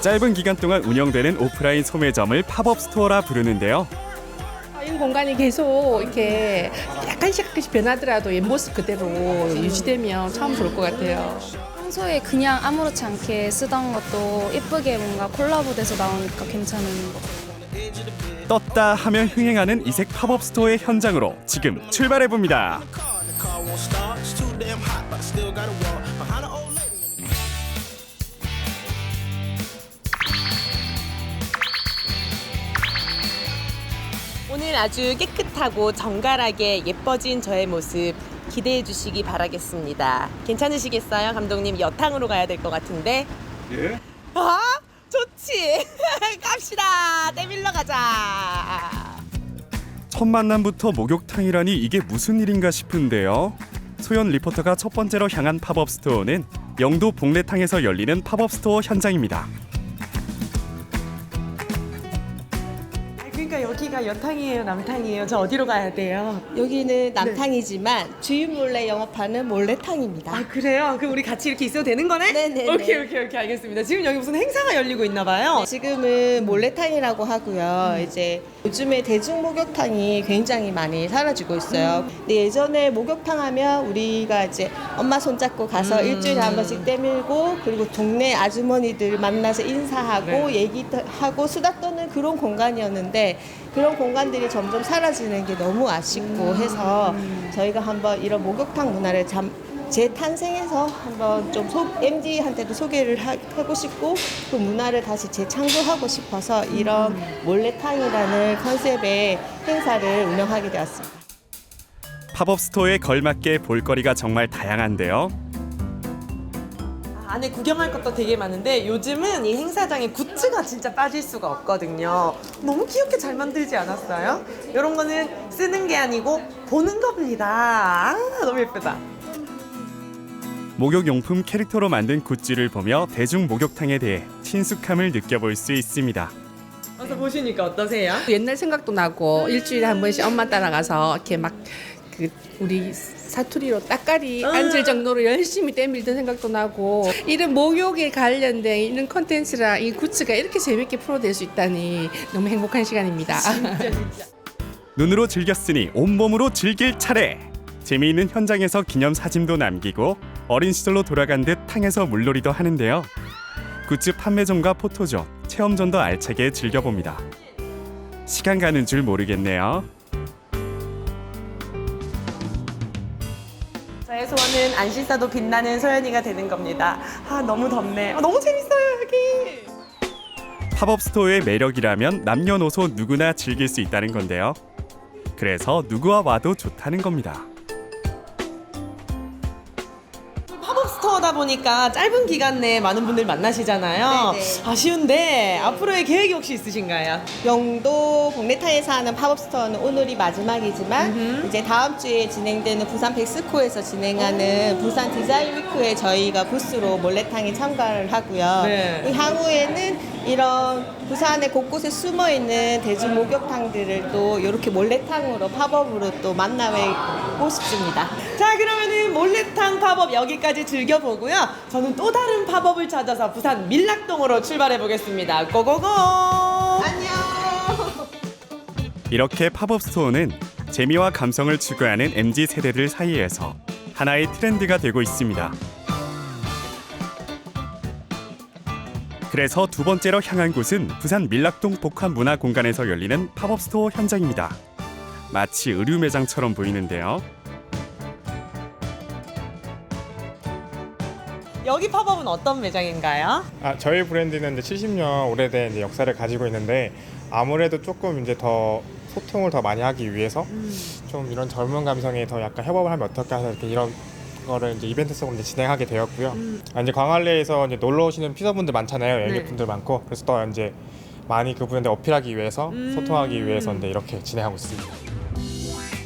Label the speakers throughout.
Speaker 1: 짧은 기간 동안 운영되는 오프라인 소매점을 팝업 스토어라 부르는데요.
Speaker 2: 아, 이 공간이 계속 이렇게 약간씩 약간씩 변하더라도 옛 모습 그대로 유지되면 참 좋을 것 같아요.
Speaker 3: 평소에 그냥 아무렇지 않게 쓰던 것도 예쁘게 뭔가 콜라보돼서 나오니까 괜찮은 것 같아요.
Speaker 1: 떴다 하면 흥행하는 이색 팝업 스토어의 현장으로 지금 출발해 봅니다.
Speaker 4: 오늘 아주 깨끗하고 정갈하게 예뻐진 저의 모습 기대해 주시기 바라겠습니다. 괜찮으시겠어요? 감독님 여탕으로 가야 될 것 같은데.
Speaker 1: 예?
Speaker 4: 아, 좋지. 갑시다. 때밀러 가자.
Speaker 1: 첫 만남부터 목욕탕이라니 이게 무슨 일인가 싶은데요. 소연 리포터가 첫 번째로 향한 팝업 스토어는 영도 복례탕에서 열리는 팝업 스토어 현장입니다.
Speaker 4: 여기가 여탕이에요, 남탕이에요. 저 어디로 가야 돼요?
Speaker 5: 여기는 남탕이지만 주인 몰래 영업하는 몰래탕입니다.
Speaker 4: 아 그래요? 그럼 우리 같이 이렇게 있어도 되는 거네?
Speaker 5: 네네네.
Speaker 4: 오케이 오케이 오케이 알겠습니다. 지금 여기 무슨 행사가 열리고 있나 봐요.
Speaker 5: 지금은 몰래탕이라고 하고요. 이제 요즘에 대중 목욕탕이 굉장히 많이 사라지고 있어요. 근데 예전에 목욕탕 하면 우리가 이제 엄마 손잡고 가서 일주일에 한 번씩 때밀고 그리고 동네 아주머니들 만나서 인사하고 얘기하고 수다 떠는 그런 공간이었는데 그런 공간들이 점점 사라지는 게 너무 아쉽고 해서 저희가 한번 이런 목욕탕 문화를 잠, 재탄생해서 한번 좀 소, MD한테도 소개를 하, 하고 싶고 그 문화를 다시 재창조하고 싶어서 이런 몰래탕이라는 컨셉의 행사를 운영하게 되었습니다.
Speaker 1: 팝업 스토어에 걸맞게 볼거리가 정말 다양한데요.
Speaker 4: 안에 구경할 것도 되게 많은데 요즘은 이 행사장에 굿즈가 진짜 빠질 수가 없거든요. 너무 귀엽게 잘 만들지 않았어요? 이런 거는 쓰는 게 아니고 보는 겁니다. 아, 너무 예쁘다.
Speaker 1: 목욕용품 캐릭터로 만든 굿즈를 보며 대중 목욕탕에 대해 친숙함을 느껴볼 수 있습니다.
Speaker 4: 와서 보시니까 어떠세요?
Speaker 2: 옛날 생각도 나고 일주일에 한 번씩 엄마 따라가서 이렇게 막 그 우리 사투리로 따까리 앉을 정도로 열심히 때밀던 생각도 나고 이런 목욕에 관련된 이런 컨텐츠랑 이 굿즈가 이렇게 재밌게 풀어낼 수 있다니 너무 행복한 시간입니다.
Speaker 1: 눈으로 즐겼으니 온몸으로 즐길 차례. 재미있는 현장에서 기념 사진도 남기고 어린 시절로 돌아간 듯 탕에서 물놀이도 하는데요. 굿즈 판매점과 포토존, 체험존도 알차게 즐겨봅니다. 시간 가는 줄 모르겠네요.
Speaker 4: 소원은 안 씻어도 빛나는 소연이가 되는 겁니다. 아 너무 덥네. 아, 너무 재밌어요 여기.
Speaker 1: 팝업 스토어의 매력이라면 남녀노소 누구나 즐길 수 있다는 건데요. 그래서 누구와 와도 좋다는 겁니다.
Speaker 4: 스토어다 보니까 짧은 기간 내에 많은 분들 만나시잖아요.
Speaker 5: 네네.
Speaker 4: 아쉬운데 앞으로의 계획이 혹시 있으신가요?
Speaker 5: 영도 복례탕에서 하는 팝업 스토어는 오늘이 마지막이지만 이제 다음 주에 진행되는 부산 백스코에서 진행하는 부산 디자인 위크에 저희가 부스로 몰래탕에 참가를 하고요.
Speaker 4: 네.
Speaker 5: 그 향후에는 이런 부산의 곳곳에 숨어 있는 대중 목욕탕들을 또 이렇게 몰래탕으로 팝업으로 또 만나뵙고 싶습니다.
Speaker 4: 자 그러면은 몰래탕 팝업 여기까지 즐겨보고요. 저는 또 다른 팝업을 찾아서 부산 밀락동으로 출발해 보겠습니다. 고고고. 안녕.
Speaker 1: 이렇게 팝업 스토어는 재미와 감성을 추구하는 MZ 세대들 사이에서 하나의 트렌드가 되고 있습니다. 그래서 두 번째로 향한 곳은 부산 밀락동 복합문화공간에서 열리는 팝업 스토어 현장입니다. 마치 의류 매장처럼 보이는데요.
Speaker 4: 여기 팝업은 어떤 매장인가요?
Speaker 6: 아, 저희 브랜드는 이제 70년 오래된 이제 역사를 가지고 있는데 아무래도 조금 이제 더 소통을 더 많이 하기 위해서 좀 이런 젊은 감성에 더 약간 협업을 하면 어떨까 해서 이렇게 이런 거를 이제 이벤트성으로 이제 진행하게 되었고요. 아, 이제 광안리에서 이제 놀러 오시는 피서분들 많잖아요. 여행객분들 많고 그래서 또 이제 많이 그분한테 어필하기 위해서 소통하기 위해서 이제 이렇게 진행하고 있습니다.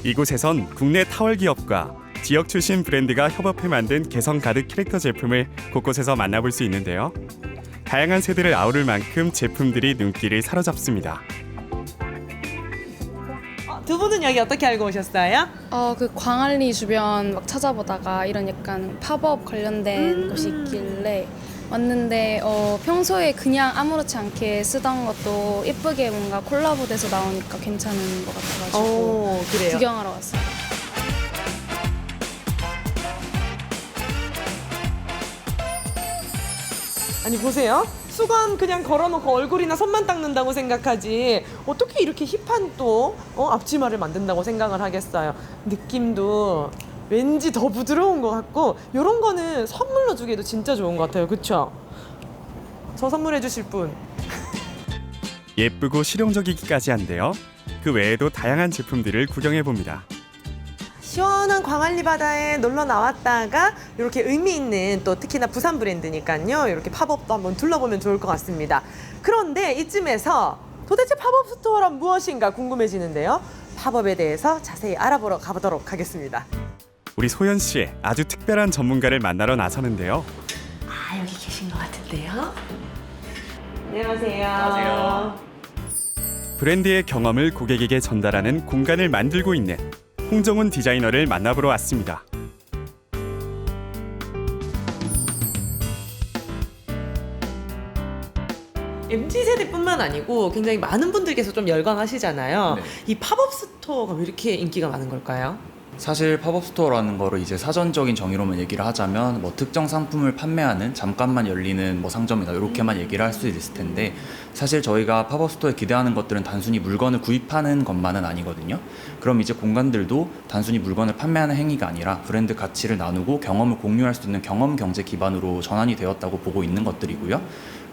Speaker 1: 이곳에선 국내 타월 기업과 지역 출신 브랜드가 협업해 만든 개성 가득 캐릭터 제품을 곳곳에서 만나볼 수 있는데요. 다양한 세대를 아우를 만큼 제품들이 눈길을 사로잡습니다.
Speaker 4: 어, 두 분은 여기 어떻게 알고 오셨어요?
Speaker 3: 어, 그 광안리 주변 막 찾아보다가 이런 약간 팝업 관련된 곳이 있길래 왔는데 어, 평소에 그냥 아무렇지 않게 쓰던 것도 예쁘게 뭔가 콜라보돼서 나오니까 괜찮은 것 같아가지고
Speaker 4: 오, 그래요.
Speaker 3: 구경하러 왔어요.
Speaker 4: 아니 보세요. 수건 그냥 걸어놓고 얼굴이나 손만 닦는다고 생각하지 어떻게 이렇게 힙한 또 어, 앞치마를 만든다고 생각을 하겠어요. 느낌도 왠지 더 부드러운 것 같고 이런 거는 선물로 주기에도 진짜 좋은 것 같아요. 그렇죠? 저 선물해 주실 분.
Speaker 1: 예쁘고 실용적이기까지 한데요. 그 외에도 다양한 제품들을 구경해 봅니다.
Speaker 4: 시원한 광안리 바다에 놀러 나왔다가 이렇게 의미 있는 또 특히나 부산 브랜드니까요. 이렇게 팝업도 한번 둘러보면 좋을 것 같습니다. 그런데 이쯤에서 도대체 팝업 스토어란 무엇인가 궁금해지는데요. 팝업에 대해서 자세히 알아보러 가보도록 하겠습니다.
Speaker 1: 우리 소연 씨 아주 특별한 전문가를 만나러 나서는데요.
Speaker 4: 아 여기 계신 것 같은데요. 안녕하세요.
Speaker 1: 브랜드의 경험을 고객에게 전달하는 공간을 만들고 있는 홍정훈 디자이너를 만나보러 왔습니다.
Speaker 4: MZ 세대뿐만 아니고 굉장히 많은 분들께서 좀 열광하시잖아요.
Speaker 7: 네.
Speaker 4: 이 팝업 스토어가 왜 이렇게 인기가 많은 걸까요?
Speaker 7: 사실 팝업 스토어라는 거를 이제 사전적인 정의로만 얘기를 하자면 뭐 특정 상품을 판매하는 잠깐만 열리는 뭐 상점이다 이렇게만 얘기를 할 수 있을 텐데 사실 저희가 팝업 스토어에 기대하는 것들은 단순히 물건을 구입하는 것만은 아니거든요. 그럼 이제 공간들도 단순히 물건을 판매하는 행위가 아니라 브랜드 가치를 나누고 경험을 공유할 수 있는 경험 경제 기반으로 전환이 되었다고 보고 있는 것들이고요.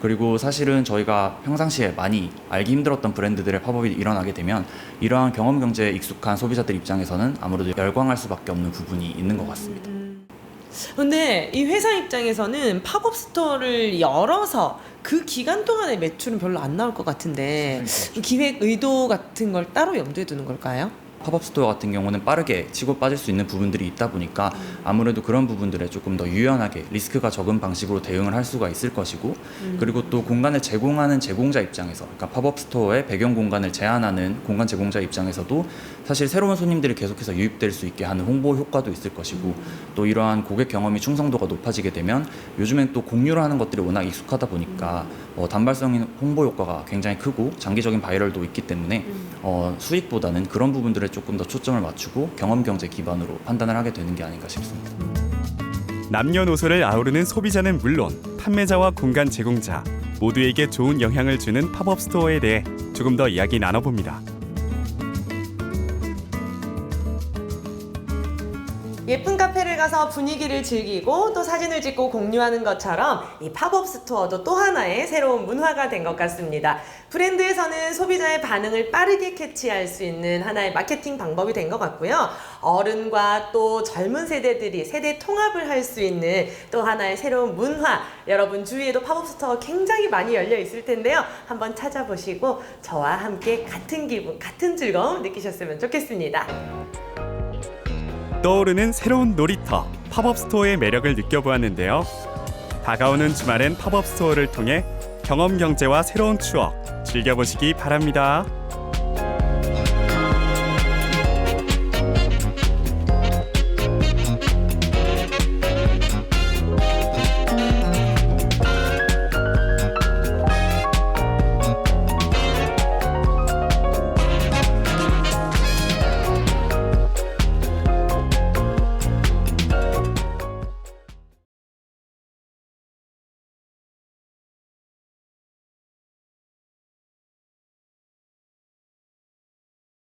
Speaker 7: 그리고 사실은 저희가 평상시에 많이 알기 힘들었던 브랜드들의 팝업이 일어나게 되면 이러한 경험 경제에 익숙한 소비자들 입장에서는 아무래도 열광할 수밖에 없는 부분이 있는 것 같습니다.
Speaker 4: 근데 이 회사 입장에서는 팝업 스토어를 열어서 그 기간 동안의 매출은 별로 안 나올 것 같은데 이 기획 의도 같은 걸 따로 염두에 두는 걸까요?
Speaker 7: 팝업 스토어 같은 경우는 빠르게 치고 빠질 수 있는 부분들이 있다 보니까 아무래도 그런 부분들에 조금 더 유연하게 리스크가 적은 방식으로 대응을 할 수가 있을 것이고 그리고 또 공간을 제공하는 제공자 입장에서 그러니까 팝업 스토어의 배경 공간을 제한하는 공간 제공자 입장에서도 사실 새로운 손님들이 계속해서 유입될 수 있게 하는 홍보 효과도 있을 것이고 또 이러한 고객 경험이 충성도가 높아지게 되면 요즘엔 또 공유를 하는 것들이 워낙 익숙하다 보니까 어, 단발성인 홍보 효과가 굉장히 크고 장기적인 바이럴도 있기 때문에 어, 수익보다는 그런 부분들에 조금 더 초점을 맞추고 경험 경제 기반으로 판단을 하게 되는 게 아닌가 싶습니다.
Speaker 1: 남녀노소를 아우르는 소비자는 물론 판매자와 공간 제공자 모두에게 좋은 영향을 주는 팝업 스토어에 대해 조금 더 이야기 나눠봅니다.
Speaker 4: 예쁜 카페를 가서 분위기를 즐기고 또 사진을 찍고 공유하는 것처럼 이 팝업 스토어도 또 하나의 새로운 문화가 된 것 같습니다. 브랜드에서는 소비자의 반응을 빠르게 캐치할 수 있는 하나의 마케팅 방법이 된 것 같고요. 어른과 또 젊은 세대들이 세대 통합을 할 수 있는 또 하나의 새로운 문화. 여러분 주위에도 팝업 스토어 굉장히 많이 열려 있을 텐데요. 한번 찾아보시고 저와 함께 같은 기분, 같은 즐거움 느끼셨으면 좋겠습니다.
Speaker 1: 떠오르는 새로운 놀이터 팝업 스토어의 매력을 느껴보았는데요. 다가오는 주말엔 팝업 스토어를 통해 경험 경제와 새로운 추억 즐겨보시기 바랍니다.